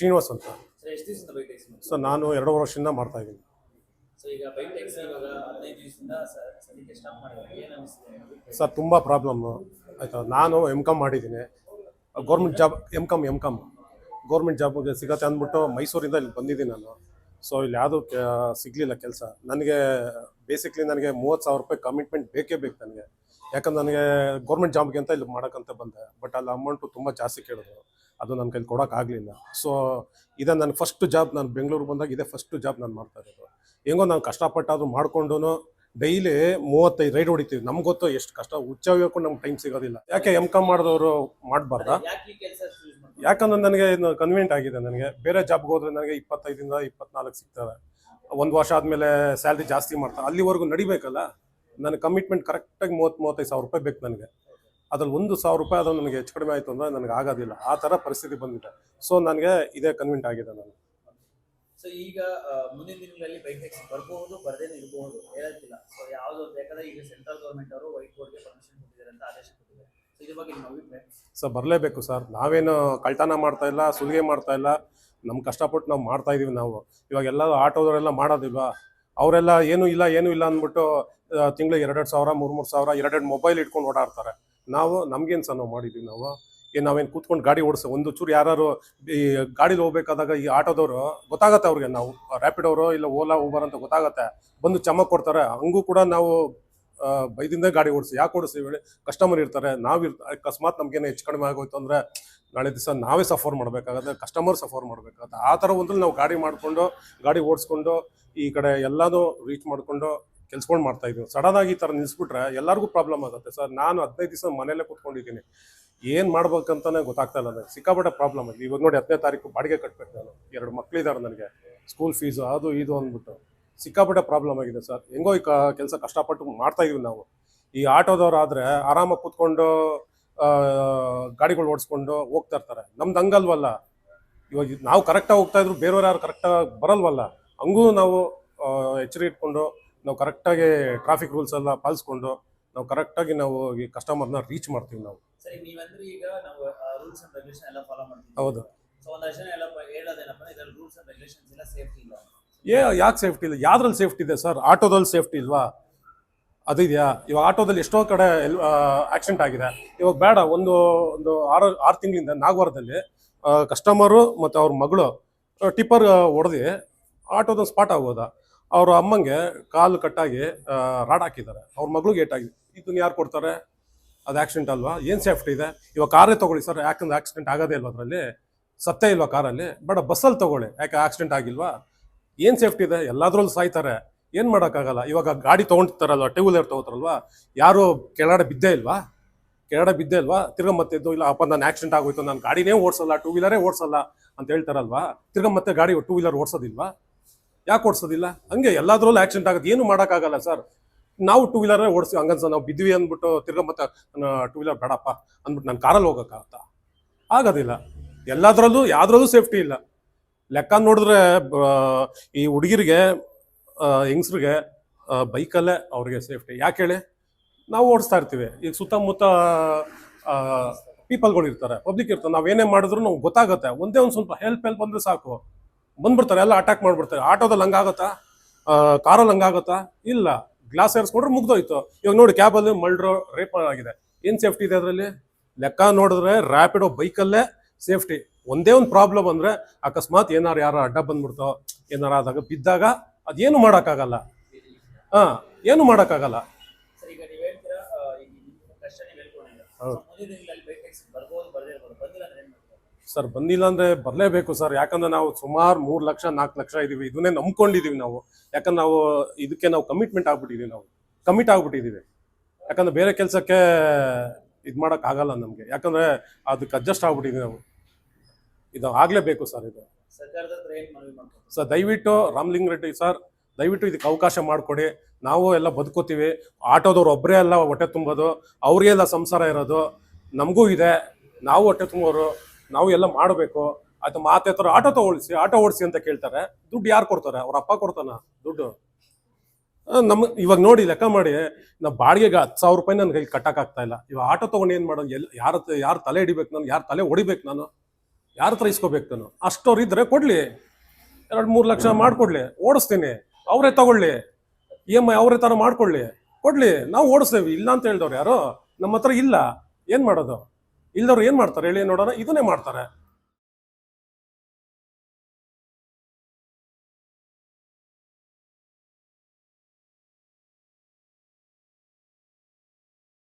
ಶ್ರೀನಿವಾಸ್ ಅಂತ. ಸರ್ ನಾನು ಎರಡು ವರ್ಷದಿಂದ ಮಾಡ್ತಾ ಇದ್ದೀನಿ. ಸರ್ ತುಂಬ ಪ್ರಾಬ್ಲಮ್ಮು ಆಯಿತಾ? ನಾನು ಎಂ ಕಾಮ್ ಮಾಡಿದ್ದೀನಿ. Government job M com M com government ಜಾಬ್ಗೆ ಸಿಗತ್ತೆ ಅಂದ್ಬಿಟ್ಟು ಮೈಸೂರಿಂದ ಇಲ್ಲಿ ಬಂದಿದ್ದೀನಿ ನಾನು. ಸೊ ಇಲ್ಲಿ ಯಾವುದೂ ಸಿಗಲಿಲ್ಲ ಕೆಲಸ. ನನಗೆ ಬೇಸಿಕ್ಲಿ ನನಗೆ ಮೂವತ್ತು ಸಾವಿರ ರೂಪಾಯಿ ಕಮಿಟ್ಮೆಂಟ್ ಬೇಕೇ ಬೇಕು ನನಗೆ. ಯಾಕಂದ್ರೆ ನನಗೆ ಗೌರ್ಮೆಂಟ್ ಜಾಬ್ಗೆ ಅಂತ ಇಲ್ಲಿ ಮಾಡೋಕ್ಕಂತ ಬಂದೆ. ಬಟ್ ಅಲ್ಲಿ ಅಮೌಂಟು ತುಂಬ ಜಾಸ್ತಿ ಕೇಳಿದ್ರು. ಅದು ನನ್ನ ಕೈಲಿ ಕೊಡೋಕ್ಕಾಗಲಿಲ್ಲ ಸೊ ಇದೇ ನನ್ನ ಫಸ್ಟ್ ಜಾಬ್ ನಾನು ಬೆಂಗಳೂರು ಬಂದಾಗ ಇದೇ ಫಸ್ಟ್ ಜಾಬ್ ನಾನು ಮಾಡ್ತಾ ಇರೋದು. ಹೆಂಗೋ ನಾನು ಕಷ್ಟಪಟ್ಟಾದ್ರೂ ಮಾಡಿಕೊಂಡು ಡೈಲಿ ಮೂವತ್ತೈದು ರೈಡ್ ಹೊಡಿತೀವಿ. ನಮ್ಗೆ ಗೊತ್ತು ಎಷ್ಟು ಕಷ್ಟ. ಹುಚ್ಚ ಹೋಗಕ್ಕೂ ನಮ್ಗೆ ಟೈಮ್ ಸಿಗೋದಿಲ್ಲ. ಯಾಕೆ ಎಂ ಕಾಮ್ ಮಾಡಿದವರು ಮಾಡಬಾರ್ದಾ? ಯಾಕಂದ್ರೆ ನನಗೆ ಕನ್ವೀನಿಯಂಟ್ ಆಗಿದೆ ನನಗೆ. ಬೇರೆ ಜಾಬ್ಗೆ ಹೋದ್ರೆ ನನಗೆ ಇಪ್ಪತ್ತೈದಿಂದ ಇಪ್ಪತ್ನಾಲ್ಕು ಸಿಗ್ತವೆ ಒಂದು ವರ್ಷ ಆದಮೇಲೆ ಸ್ಯಾಲ್ರಿ ಜಾಸ್ತಿ ಮಾಡ್ತಾರೆ ಅಲ್ಲಿವರೆಗೂ ನಡಿಬೇಕಲ್ಲ? ನನ್ನ ಕಮಿಟ್ಮೆಂಟ್ ಕರೆಕ್ಟಾಗಿ ಮೂವತ್ತು, ಮೂವತ್ತೈದು ಸಾವಿರ ರೂಪಾಯಿ ಬೇಕು ನನಗೆ. ಅದ್ರಲ್ಲಿ ಒಂದು ಸಾವಿರ ರೂಪಾಯಿ ಅದು ನನಗೆ ಹೆಚ್ಚು ಕಡಿಮೆ ಆಯಿತು ಅಂದರೆ ನನಗೆ ಆಗೋದಿಲ್ಲ. ಆ ಥರ ಪರಿಸ್ಥಿತಿ ಬಂದಿದೆ ಸೊ ನನಗೆ ಇದೇ ಕನ್ವಿಂಟ್ ಆಗಿದೆ ನಾನು. ಸೊ ಈಗ ಮುಂದಿನ ದಿನಗಳಲ್ಲಿ ಬೈಕ್ ಟ್ಯಾಕ್ಸಿ ಬರಬಹುದು ಬರದೇನೆ ಇರಬಹುದು ಹೇಳತ್ತಿಲ್ಲ. ಸೊ ಯಾವುದು ಬೇಕಾದ್ರೆ ಈಗ ಸೆಂಟ್ರಲ್ ಗೌರ್ಮೆಂಟ್ ಅವರು ವೈಟ್ ಬೋರ್ಡ್ಗೆ ಪರ್ಮಿಷನ್ ಕೊಟ್ಟಿದ್ದಾರೆ ಅಂತ ಆದೇಶ ಕೊಟ್ಟಿದ್ದಾರೆ. ಸೊ ಇದ್ರ ಬಗ್ಗೆ ನಿಮ್ಮ ಅಭಿಪ್ರಾಯ? ಸರ್ ಬರಲೇಬೇಕು ಸರ್ ನಾವೇನು ಕಳ್ತನ ಮಾಡ್ತಾ ಇಲ್ಲ ಸುಲಿಗೆ ಮಾಡ್ತಾ ಇಲ್ಲ. ನಮ್ಮ ಕಷ್ಟಪಟ್ಟು ನಾವು ಮಾಡ್ತಾ ಇದೀವಿ ನಾವು. ಇವಾಗ ಎಲ್ಲ ಆಟೋದವರೆಲ್ಲ ಮಾಡೋದಿಲ್ವಾ? ಅವರೆಲ್ಲ ಏನೂ ಇಲ್ಲ ಏನೂ ಇಲ್ಲ ಅಂದ್ಬಿಟ್ಟು ತಿಂಗಳಿಗೆ ಎರಡೆರಡು ಸಾವಿರ ಮೂರು ಮೂರು ಸಾವಿರ ಎರಡೆರಡು ಮೊಬೈಲ್ ಇಟ್ಕೊಂಡು ಓಡಾಡ್ತಾರೆ. ನಾವು ನಮ್ಗೇನು ಸಹ ನಾವು ಮಾಡಿದ್ವಿ ನಾವು. ಏನು ನಾವೇನು ಕೂತ್ಕೊಂಡು ಗಾಡಿ ಓಡಿಸ, ಒಂದು ಚೂರು ಯಾರು ಈ ಗಾಡೀಲಿ ಹೋಗ್ಬೇಕಾದಾಗ ಈ ಆಟೋದವರು ಗೊತ್ತಾಗತ್ತೆ ಅವ್ರಿಗೆ ನಾವು. ರ್ಯಾಪಿಡೋರು ಇಲ್ಲ ಓಲಾ ಊಬರ್ ಅಂತ ಗೊತ್ತಾಗತ್ತೆ. ಬಂದು ಚಮಕ್ ಕೊಡ್ತಾರೆ. ಹಂಗೂ ಕೂಡ ನಾವು ಬೈದಿಂದ ಗಾಡಿ ಓಡಿಸಿ, ಯಾಕೆ ಓಡಿಸ್ತೀವಿ ಹೇಳಿ ಕಸ್ಟಮರ್ ಇರ್ತಾರೆ. ನಾವು ಇರ್, ಅಕಸ್ಮಾತ್ ನಮ್ಗೇನು ಹೆಚ್ಚು ಕಡಿಮೆ ಆಗೋಯ್ತು ಅಂದರೆ ನಾಳೆ ದಿವಸ ನಾವೇ ಸಫರ್ ಮಾಡಬೇಕಾಗತ್ತೆ ಕಸ್ಟಮರ್ ಸಫರ್ ಮಾಡಬೇಕಾಗತ್ತೆ. ಆ ಥರ ಒಂದ್ರಲ್ಲಿ ನಾವು ಗಾಡಿ ಮಾಡಿಕೊಂಡು, ಗಾಡಿ ಓಡಿಸ್ಕೊಂಡು, ಈ ಕಡೆ ಎಲ್ಲನೂ ರೀಚ್ ಮಾಡಿಕೊಂಡು ಕೆಲ್ಸಗಳು ಮಾಡ್ತಾ ಇದ್ದೀವಿ ಸಡನ್ ಆಗಿ ಈ ಥರ ನಿಲ್ಲಿಸ್ಬಿಟ್ರೆ ಎಲ್ಲರಿಗೂ ಪ್ರಾಬ್ಲಮ್ ಆಗುತ್ತೆ. ಸರ್ ನಾನು ಹದಿನೈದು ದಿವಸ ಮನೇಲೆ ಕೂತ್ಕೊಂಡಿದ್ದೀನಿ. ಏನು ಮಾಡ್ಬೇಕಂತಾನೆ ಗೊತ್ತಾಗ್ತಾ ಇಲ್ಲ ನನಗೆ ಸಿಕ್ಕಾಪಟ್ಟೆ ಪ್ರಾಬ್ಲಮ್ ಆಗಿದೆ. ಇವಾಗ ನೋಡಿ ಹತ್ತನೇ ತಾರೀಕು ಬಾಡಿಗೆ ಕಟ್ಟಬೇಕು ನಾನು. ಎರಡು ಮಕ್ಳಿದ್ದಾರೆ ನನಗೆ. ಸ್ಕೂಲ್ ಫೀಸು ಅದು ಇದು ಅಂದ್ಬಿಟ್ಟು. ಸಿಕ್ಕಾಪಟ್ಟೆ ಪ್ರಾಬ್ಲಮ್ ಆಗಿದೆ ಸರ್ ಹೆಂಗೋ ಈ ಕೆಲಸ ಕಷ್ಟಪಟ್ಟು ಮಾಡ್ತಾ ಇದೀವಿ ನಾವು. ಈ ಆಟೋದವ್ರು ಆದರೆ ಆರಾಮಾಗಿ ಕೂತ್ಕೊಂಡು ಗಾಡಿಗಳು ಓಡಿಸ್ಕೊಂಡು ಹೋಗ್ತಾ ಇರ್ತಾರೆ. ನಮ್ದು ಹಂಗಲ್ವಲ್ಲ. ಇವಾಗ ನಾವು ಕರೆಕ್ಟಾಗಿ ಹೋಗ್ತಾ ಇದ್ರು ಬೇರೆಯವ್ರು ಯಾರು ಕರೆಕ್ಟಾಗಿ ಬರಲ್ವಲ್ಲ. ಹಂಗೂ ನಾವು ಎಚ್ಚರಿ ಇಟ್ಕೊಂಡು ನಾವು ಕರೆಕ್ಟಾಗಿ ಟ್ರಾಫಿಕ್ ರೂಲ್ಸ್ ಎಲ್ಲ ಪಾಲಿಸ್ಕೊಂಡು ನಾವು ಕರೆಕ್ಟಾಗಿ ನಾವು ಈ ಕಸ್ಟಮರ್ನ ರೀಚ್ ಮಾಡ್ತೀವಿ ನಾವು. ಸರಿ ನೀವಂದ್ರೆ ಈಗ ನಾವು ರೂಲ್ಸ್ ಅಂಡ್ ರೆಗ್ಯುಲೇಷನ್ ಎಲ್ಲ ಫಾಲೋ ಮಾಡ್ತೀವಿ. ಹೌದು. ಸೊ ಒಂದಷ್ಟು ಜನ ಎಲ್ಲ ಹೇಳೋದೇನಪ್ಪ ಇದ್ರಲ್ಲಿ ರೂಲ್ಸ್ ಅಂಡ್ ರೆಗ್ಯುಲೇಷನ್ಸ್ ಎಲ್ಲ ಸೇಫ್ಟಿ ಇಲ್ಲ. ಏ ಯಾಕೆ ಸೇಫ್ಟಿ ಇಲ್ಲ? ಯಾವ್ದ್ರಲ್ಲಿ ಸೇಫ್ಟಿ ಇದೆ ಸರ್? ಆಟೋದಲ್ಲಿ ಸೇಫ್ಟಿ ಇಲ್ವಾ? ಅದು ಇದೆಯಾ? ಇವಾಗ ಆಟೋದಲ್ಲಿ ಎಷ್ಟೋ ಕಡೆ ಆಕ್ಸಿಡೆಂಟ್ ಆಗಿದೆ. ಇವಾಗ ಬೇಡ ಒಂದು ಒಂದು ಆರು ಆರು ತಿಂಗಳಿಂದ ನಾಗವಾರದಲ್ಲಿ ಕಸ್ಟಮರು ಮತ್ತು ಅವ್ರ ಮಗಳು ಟಿಪ್ಪರ್ ಹೊಡೆದು ಆಟೋದ ಸ್ಪಾಟ್ ಆಗೋದ ಅವ್ರ ಅಮ್ಮಂಗೆ ಕಾಲು ಕಟ್ಟಾಗಿ ರಾಡ್ ಹಾಕಿದ್ದಾರೆ. ಅವ್ರ ಮಗಳಿಗೆ ಆಗಿದೆ. ಇದನ್ನ ಯಾರು ಕೊಡ್ತಾರೆ? ಅದು ಆಕ್ಸಿಡೆಂಟ್ ಅಲ್ವಾ? ಏನು ಸೇಫ್ಟಿ ಇದೆ? ಇವಾಗ ಕಾರೇ ತಗೊಳ್ಳಿ ಸರ್ ಯಾಕಂದ್ರೆ ಆಕ್ಸಿಡೆಂಟ್ ಆಗೋದೇ ಇಲ್ವಾ ಅದರಲ್ಲಿ? ಸತ್ತೇ ಇಲ್ವಾ ಕಾರಲ್ಲಿ ಬೇಡ ಬಸ್ಸಲ್ಲಿ ತಗೊಳ್ಳಿ. ಯಾಕೆ ಆಕ್ಸಿಡೆಂಟ್ ಆಗಿಲ್ವಾ? ಏನು ಸೇಫ್ಟಿ ಇದೆ? ಎಲ್ಲಾದ್ರಲ್ಲೂ ಸಾಯ್ತಾರೆ. ಏನು ಮಾಡೋಕ್ಕಾಗಲ್ಲ? ಇವಾಗ ಗಾಡಿ ತೊಗೊಂಡಿರ್ತಾರಲ್ವ? Two wheeler ತೊಗೋತಾರಲ್ವಾ? ಯಾರು ಕೆಳಗಡೆ ಬಿದ್ದೇ ಇಲ್ವಾ? ಕೆಳಗಡೆ ಬಿದ್ದೇ ಇಲ್ವಾ? ತಿರ್ಗಾ ಮತ್ತೆ ಎದ್ದು, ಇಲ್ಲ, ಅಪ್ಪ, ನಾನು ಆಕ್ಸಿಡೆಂಟ್ ಆಗೋಯ್ತು. ನಾನು ಗಾಡಿನೇ ಓಡಿಸಲ್ಲ. ಟೂ ವೀಲರೇ ಓಡಿಸಲ್ಲ. ಅಂತ ಹೇಳ್ತಾರಲ್ವಾ? ತಿರ್ಗಾ ಮತ್ತೆ ಗಾಡಿ ಟೂ ವೀಲರ್ ಓಡಿಸೋದಿಲ್ವಾ? ಯಾಕೆ ಓಡಿಸೋದಿಲ್ಲ? ಹಂಗೆ ಎಲ್ಲಾದ್ರಲ್ಲೂ ಆಕ್ಸಿಡೆಂಟ್ ಆಗುತ್ತೆ. ಏನು ಮಾಡೋಕ್ಕಾಗಲ್ಲ ಸರ್. ನಾವು ಟೂ ವೀಲರೇ ಓಡಿಸಿ ಹಂಗನ್ಸ ನಾವು ಬಿದ್ವಿ ಅಂದ್ಬಿಟ್ಟು ತಿರ್ಗ ಮತ್ತೆ ಟೂ ವೀಲರ್ ಬೇಡಪ್ಪ ಅಂದ್ಬಿಟ್ಟು ನಾನು ಕಾರಲ್ಲಿ ಹೋಗೋಕ್ಕಾಗತ್ತ? ಆಗೋದಿಲ್ಲ. ಎಲ್ಲದರಲ್ಲೂ ಯಾವ್ದ್ರಲ್ಲೂ ಸೇಫ್ಟಿ ಇಲ್ಲ. ಲೆಕ್ಕ ನೋಡಿದ್ರೆ ಈ ಹುಡುಗಿರಿಗೆ ಹೆಂಗಸ್ರಿಗೆ ಬೈಕಲ್ಲೇ ಅವ್ರಿಗೆ ಸೇಫ್ಟಿ ಯಾಕೆ ಹೇಳಿ? ನಾವು ಓಡಿಸ್ತಾ ಇರ್ತೀವಿ. ಈಗ ಸುತ್ತಮುತ್ತ ಪೀಪಲ್ಗಳು ಇರ್ತಾರೆ. ಪಬ್ಲಿಕ್ ಇರ್ತಾರೆ. ನಾವೇನೇ ಮಾಡಿದ್ರು ನಮ್ಗೆ ಗೊತ್ತಾಗುತ್ತೆ. ಒಂದೇ ಒಂದು ಸ್ವಲ್ಪ ಹೆಲ್ಪ್ ಹೆಲ್ಪ್ ಬಂದರೆ ಸಾಕು. ಬಂದ್ಬಿಡ್ತಾರೆ ಎಲ್ಲ ಅಟ್ಯಾಕ್ ಮಾಡ್ಬಿಡ್ತಾರೆ. ಆಟೋದಲ್ಲಿ ಹಂಗಾಗತ್ತಾ ಕಾರಲ್ಲಿ ಹಂಗಾಗತ್ತಾ ಇಲ್ಲ. ಗ್ಲಾಸ್ ಏರ್ಸ್ಕೊಂಡ್ರೆ ಮುಗ್ದೋಯ್ತು. ಇವಾಗ ನೋಡಿ ಕ್ಯಾಬಲ್ಲಿ ಮಲ್ಡ್ರೋ ರೇಪ್ ಆಗಿದೆ. ಏನು ಸೇಫ್ಟಿ ಇದೆ ಅದರಲ್ಲಿ? ಲೆಕ್ಕ ನೋಡಿದ್ರೆ ರ್ಯಾಪಿಡೋ ಬೈಕಲ್ಲೇ ಸೇಫ್ಟಿ ಒಂದೇ ಒಂದು ಪ್ರಾಬ್ಲಮ್ ಅಂದ್ರೆ ಅಕಸ್ಮಾತ್ ಏನಾರು ಯಾರು ಅಡ್ಡ ಬಂದ್ಬಿಡ್ತೋ ಏನಾರು ಆದಾಗ ಬಿದ್ದಾಗ ಅದೇನು ಮಾಡೋಕ್ಕಾಗಲ್ಲ. ಹಾಂ ಏನು ಮಾಡೋಕ್ಕಾಗಲ್ಲ. ಸರ್ ಬಂದಿಲ್ಲ ಅಂದ್ರೆ ಬರಲೇಬೇಕು ಸರ್. ಯಾಕಂದ್ರೆ ನಾವು ಸುಮಾರು ಮೂರು ಲಕ್ಷ ನಾಲ್ಕು ಲಕ್ಷ ಇದೀವಿ. ಇದನ್ನೇ ನಂಬ್ಕೊಂಡಿದೀವಿ ನಾವು. ಯಾಕಂದ್ರೆ ನಾವು ಇದಕ್ಕೆ ನಾವು ಕಮಿಟ್ಮೆಂಟ್ ಆಗ್ಬಿಟ್ಟಿದೀವಿ ನಾವು. ಕಮಿಟ್ ಆಗ್ಬಿಟ್ಟಿದೀವಿ. ಯಾಕಂದ್ರೆ ಬೇರೆ ಕೆಲಸಕ್ಕೆ ಇದು ಮಾಡಕ್ ಆಗಲ್ಲ ನಮಗೆ. ಯಾಕಂದ್ರೆ ಅದಕ್ಕೆ ಅಡ್ಜಸ್ಟ್ ಆಗ್ಬಿಟ್ಟಿದೀವಿ ನಾವು. ಇದು ಆಗ್ಲೇಬೇಕು ಸರ್ ಇದು. ಸರ್ ದಯವಿಟ್ಟು ರಾಮಲಿಂಗ ರೆಡ್ಡಿ ಸರ್ ದಯವಿಟ್ಟು ಇದಕ್ಕೆ ಅವಕಾಶ ಮಾಡಿಕೊಡಿ. ನಾವು ಎಲ್ಲ ಬದುಕೋತೀವಿ. ಆಟೋದವ್ರು ಒಬ್ಬರೇ ಎಲ್ಲ ಹೊಟ್ಟೆ ತುಂಬೋದು. ಅವ್ರಿಗೆಲ್ಲ ಸಂಸಾರ ಇರೋದು. ನಮಗೂ ಇದೆ. ನಾವು ಹೊಟ್ಟೆ ತುಂಬೋರು ನಾವು ಎಲ್ಲ ಮಾಡಬೇಕು. ಆಯ್ತು ಮಾತಾಡ್ತಾರೆ ಆಟೋ ತಗೊಳಿಸಿ, ಆಟೋ ಓಡಿಸಿ ಅಂತ ಕೇಳ್ತಾರೆ. ದುಡ್ಡು ಯಾರು ಕೊಡ್ತಾರೆ? ಅವ್ರ ಅಪ್ಪ ಕೊಡ್ತಾನ ದುಡ್ಡು? ನಮ್ಮ ಇವಾಗ ನೋಡಿ ಲೆಕ್ಕ ಮಾಡಿ, ನಾವು ಬಾಡಿಗೆಗೆ ಹತ್ತು ಸಾವಿರ ರೂಪಾಯಿ ನನ್ನ ಕೈ ಕಟ್ಟಕ್ಕಾಗ್ತಾ ಇಲ್ಲ. ಇವಾಗ ಆಟೋ ತೊಗೊಂಡು ಏನು ಮಾಡೋದು? ಎಲ್ಲಿ ಯಾರ ಯಾರು ತಲೆ ಹಿಡಿಬೇಕು ನಾನು? ಯಾರು ತಲೆ ಹೊಡಿಬೇಕು ನಾನು? ಯಾರ ಹತ್ರ ಇಸ್ಕೋಬೇಕು ನಾನು? ಅಷ್ಟವ್ರು ಇದ್ರೆ ಕೊಡ್ಲಿ. ಎರಡು ಮೂರು ಲಕ್ಷ ಮಾಡಿಕೊಡ್ಲಿ. ಓಡಿಸ್ತೀನಿ. ಅವರೇ ತಗೊಳ್ಳಿ. ಇ ಎಂ ಐ ಅವರೇ ಥರ ಮಾಡ್ಕೊಳ್ಳಿ ಕೊಡ್ಲಿ. ನಾವು ಓಡಿಸ್ತೇವೆ. ಇಲ್ಲ ಅಂತ ಹೇಳ್ದವ್ರು ಯಾರು? ನಮ್ಮ ಹತ್ರ ಇಲ್ಲ. ಏನು ಮಾಡೋದು? ಇಲ್ದವ್ರು ಏನು ಮಾಡ್ತಾರೆ ಹೇಳಿ ನೋಡೋಣ ಇದನ್ನೇ ಮಾಡ್ತಾರೆ.